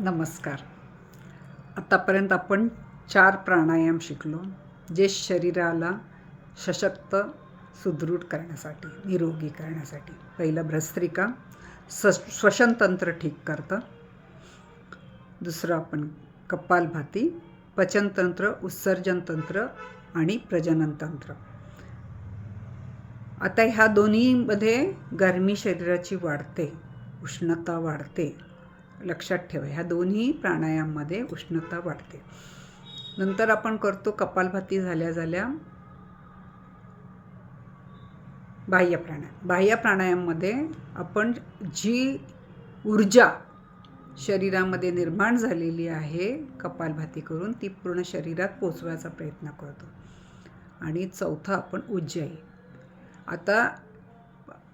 नमस्कार. आतापर्यंत आपण चार प्राणायाम शिकलो जे शरीराला सशक्त सुदृढ करण्यासाठी निरोगी करण्यासाठी. पहिलं भ्रस्त्रिका स श्वसनतंत्र ठीक करतं. दुसरं आपण कपालभाती पचनतंत्र उत्सर्जनतंत्र आणि प्रजननतंत्र. आता ह्या दोन्हीमध्ये गरमी शरीराची वाढते उष्णता वाढते. लक्षात ठेवा. ह्या दोन्ही प्राणायाममध्ये उष्णता वाढते. नंतर आपण करतो कपालभाती झाल्या झाल्या बाह्य प्राणायाम. बाह्य प्राणायाममध्ये आपण जी ऊर्जा शरीरामध्ये निर्माण झालेली आहे कपालभाती करून ती पूर्ण शरीरात पोचवायचा प्रयत्न करतो. आणि चौथा आपण उज्जयी आता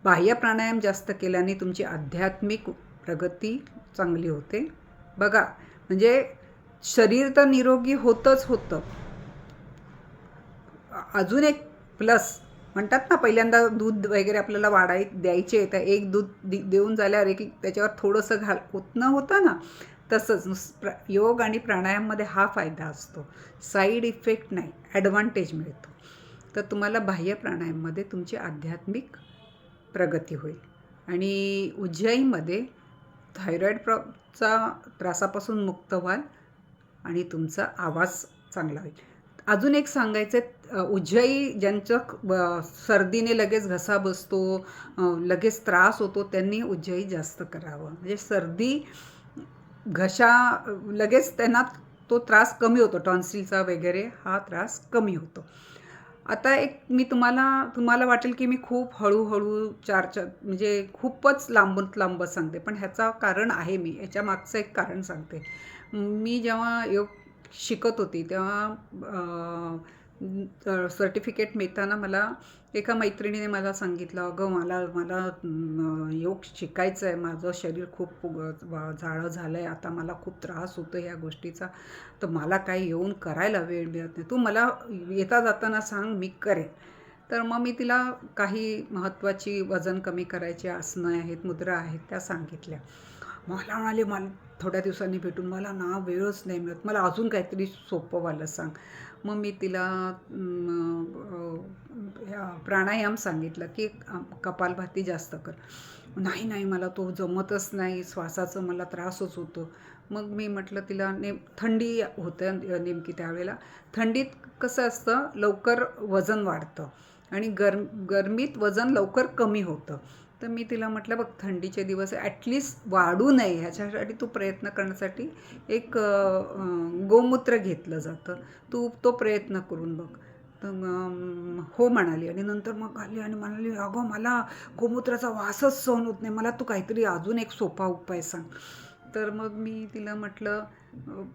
बाह्य प्राणायाम जास्त केल्याने तुमची आध्यात्मिक प्रगती चांगली होते. बघा म्हणजे शरीर तर निरोगी होतच होतं. अजून एक प्लस म्हणतात ना पहिल्यांदा दूध वगैरे आपल्याला वाढाय द्यायचे तर एक दूध दि देऊन झाल्यावर एक त्याच्यावर थोडंसं घाल होत होतं ना तसंच प्र योग आणि प्राणायाममध्ये हा फायदा असतो. साईड इफेक्ट नाही ॲडव्हान्टेज मिळतो. तर तुम्हाला बाह्य प्राणायाममध्ये तुमची आध्यात्मिक प्रगती होईल. आणि उज्जैनमध्ये थायरॉईड प्रॉचा त्रासापासून मुक्त व्हाल आणि तुमचा आवाज चांगला होईल. अजून एक सांगायचं उज्जई ज्यांचं सर्दीने लगेच घसा बसतो लगेच त्रास होतो त्यांनी उज्जई जास्त करावं. म्हणजे सर्दी घशा लगेच त्यांना तो त्रास कमी होतो टॉन्सिलचा वगैरे हा त्रास कमी होतो. आता एक मी तुम्हाला तुम्हाला वाटेल की मी खूप हळूहळू चार चार म्हणजे खूपच लांबत लांबत सांगते पण ह्याचा कारण आहे मी ह्याच्या मागचं एक कारण सांगते. मी जेव्हा योग शिकत होती तेव्हा सर्टिफिकेट मिळताना मला एका मैत्रिणीने मला सांगितलं अगं मला मला योग शिकायचं आहे माझं शरीर खूप जाळं झालं आहे आता मला खूप त्रास होतो ह्या गोष्टीचा. तर मला काही येऊन करायला वेळ मिळत नाही. तू मला येता जाताना सांग मी करेन. तर मग मी तिला काही महत्त्वाची वजन कमी करायची आसनं आहेत मुद्रा आहेत त्या सांगितल्या. मला म्हणाले मला थोड्या दिवसांनी भेटून मला ना वेळच नाही मिळत. मला अजून काहीतरी सोपं वालं सांग. मग मी तिला प्राणायाम सांगितलं की कपालभाती जास्त कर. नाही नाही मला तो जमतच नाही. श्वासाचं मला त्रासच होतो. मग मी म्हटलं तिला नेम थंडी होतं नेमकी त्यावेळेला. थंडीत कसं असतं? लवकर वजन वाढतं. आणि गरम गरमीत वजन लवकर कमी होतं. तर मी तिला म्हटलं बघ थंडीचे दिवस ॲटलिस्ट वाढू नये. ह्याच्यासाठी तू प्रयत्न करण्यासाठी एक गोमूत्र घेतलं जातं. तू तो प्रयत्न करून बघ. तर हो म्हणाली. आणि नंतर मग आली आणि म्हणाली अगं मला गोमूत्राचा वासच सहन होत नाही. मला तू काहीतरी अजून एक सोपा उपाय सांग. तर मग मी तिला म्हटलं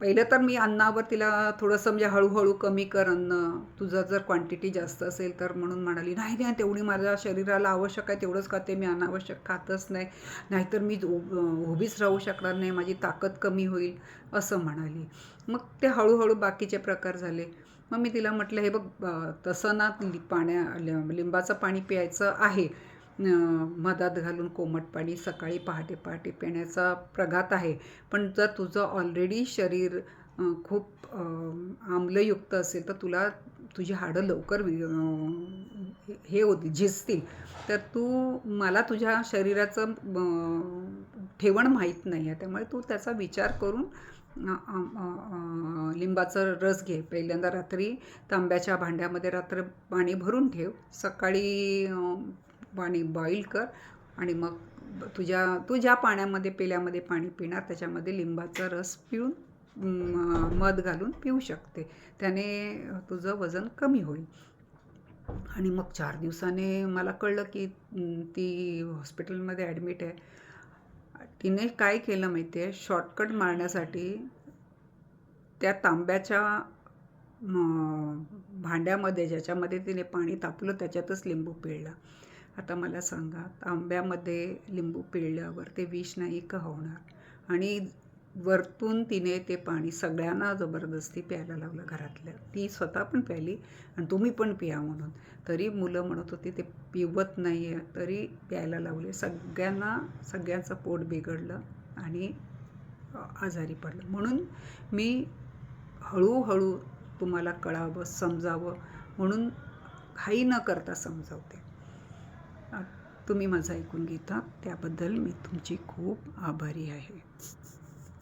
पहिलं तर मी अन्नावर तिला थोडंसं म्हणजे हळूहळू कमी कर अन्न. तुझं जर क्वांटिटी जास्त असेल तर म्हणून म्हणाली नाही नाही तेवढी माझ्या शरीराला आवश्यक आहे तेवढंच खाते. मी अनावश्यक खातच नाही. नाहीतर मी उभीच राहू शकणार नाही. माझी ताकद कमी होईल. असं म्हणाली. मग ते हळूहळू बाकीचे प्रकार झाले. मग मी तिला म्हटलं हे बघ तसं ना पाण्या लिंबाचं पाणी प्यायचं आहे. मधात घालून कोमट पाणी सकाळी पहाटे पहाटे पिण्याचा प्रघात आहे. पण जर तुझं ऑलरेडी शरीर खूप आम्लयुक्त असेल तर तुला तुझी हाडं लवकर हे होती झिजतील. तर तू मला तुझ्या शरीराचं ठेवण माहीत नाही आहे. त्यामुळे तू त्याचा विचार करून लिंबाचं रस घे. पहिल्यांदा रात्री तांब्याच्या भांड्यामध्ये रात्र पाणी भरून ठेव. सकाळी पाणी बॉईल कर आणि मग तुझ्या तू ज्या पाण्यामध्ये पेल्यामध्ये पाणी पिणार त्याच्यामध्ये लिंबाचा रस पिऊन मध घालून पिऊ शकते. त्याने तुझं वजन कमी होईल. आणि मग चार दिवसाने मला कळलं की ती हॉस्पिटलमध्ये ॲडमिट आहे. तिने काय केलं माहिती आहे शॉर्टकट मारण्यासाठी त्या तांब्याच्या भांड्यामध्ये ज्याच्यामध्ये तिने पाणी तापलं त्याच्यातच लिंबू पिळला. आता मला सांगा आंब्यामध्ये लिंबू पिळल्यावर ते विष नाही का होणार? आणि वरतून तिने ते पाणी सगळ्यांना जबरदस्ती प्यायला लावलं घरातल्या. ती स्वतः पण प्यायली आणि तुम्ही पण पिया म्हणून. तरी मुलं म्हणत होती ते पिवत नाही आहे तरी प्यायला लावले. सगळ्यांना सगळ्यांचं पोट बिघडलं आणि आजारी पडलं. म्हणून मी हळूहळू तुम्हाला कळावं समजावं म्हणून घाई न करता समजावते. तुम्ही माझं ऐकून घेता. त्याबद्दल मी तुमची खूप आभारी आहे.